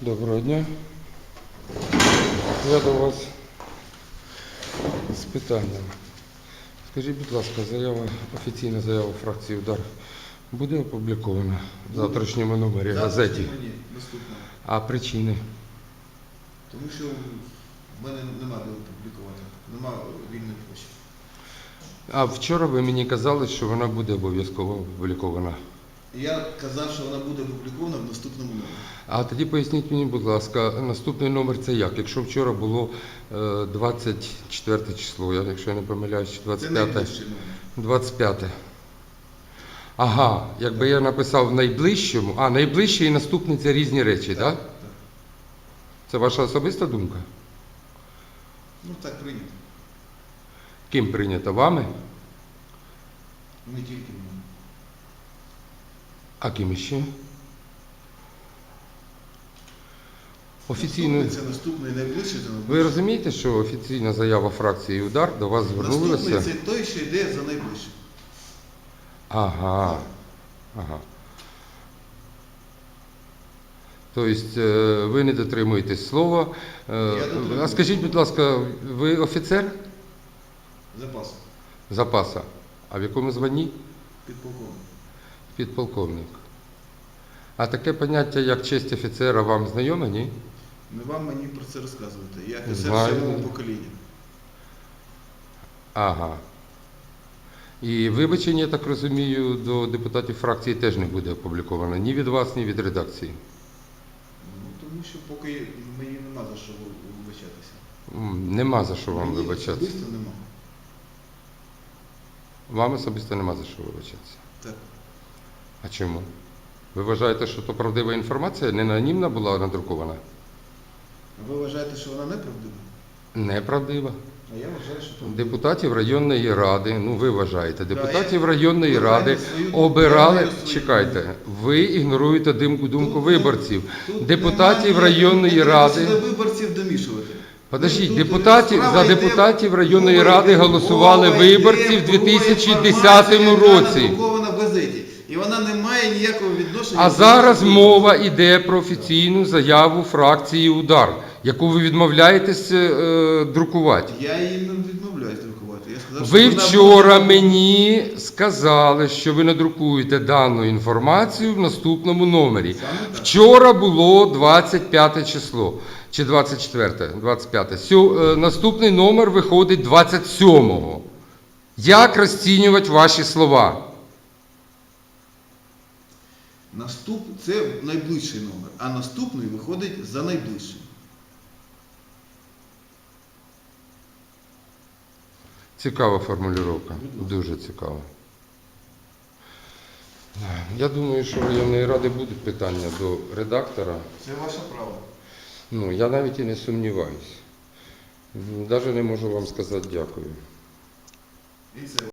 Доброго дня. Я до вас з питанням. Скажіть, будь ласка, заява, офіційна заява фракції Удар буде опублікована в завтрашньому номері газеті. Ні, наступного. А причини? Тому що в мене нема де опублікувати. Нема вільної площі. А вчора ви мені казали, що вона буде обов'язково опублікована. Я казав, що вона буде опублікована в наступному номері. А тоді поясніть мені, будь ласка, наступний номер це як? Якщо вчора було е, 24 число, я, якщо я не помиляюсь, чи Це 25. найближчий номер. 25. Ага, якби я написав в найближчому, а найближчий і наступний це різні речі, так? так. Це ваша особиста думка? Ну так прийнято. Ким прийнято вами? Не тільки в мене. А ким іще? Офіційно. Наступний це наступний, найближчий. Ви розумієте, що офіційна заява фракції Удар до вас Наступний звернулася? це той, що йде за найближчим. Ага. Ага. Тобто е, ви не дотримуєтесь слова. Е. А скажіть, будь ласка, ви офіцер Запас. запаса? А в якому званні? Підполковник. Підполковник. А таке поняття, як честь офіцера, вам знайоме, ні? Не вам мені про це розказувати. Я офіцер Знаю. сьомого покоління. Ага. І вибачення, я так розумію, до депутатів фракції теж не буде опубліковано ні від вас, ні від редакції. Ну, тому що поки мені нема за що вибачатися. М, Нема за що вам Мені вибачатися. Особисто нема. Вам особисто нема за що вибачатися. Так. А чому? Ви вважаєте, що то правдива інформація не анонімна була надрукована? А ви вважаєте, що вона неправдива? Неправдива. А я вважаю, що правдива. Депутатів районної ради, ну ви вважаєте, депутатів я- районної ви ради свою обирали. свою Чекайте, ви ігноруєте думку, Тут виборців. тут Депутатів немає- районної не ради. виборців домішувати. Подождіть, депутатів за депутатів районної ради голосували виборці в 2010 році. І вона не має ніякого відношення. А зараз мова йде про офіційну заяву фракції Удар, яку ви відмовляєтесь е, друкувати. Я її не відмовляюсь друкувати. Я сказав, Ви що вона вчора буде- мені сказали, що ви надрукуєте дану інформацію в наступному номері. Вчора було 25 число чи 24, 25. Сьо, е, наступний номер виходить 27-го. Як розцінювати ваші слова? Наступ... Це найближчий номер, а наступний виходить за найближчим. Цікава формулювання. Дуже цікава. Я думаю, що в районної ради будуть питання до редактора. Це ваше право. Ну, я навіть і не сумніваюсь. Навіть не можу вам сказати дякую. І це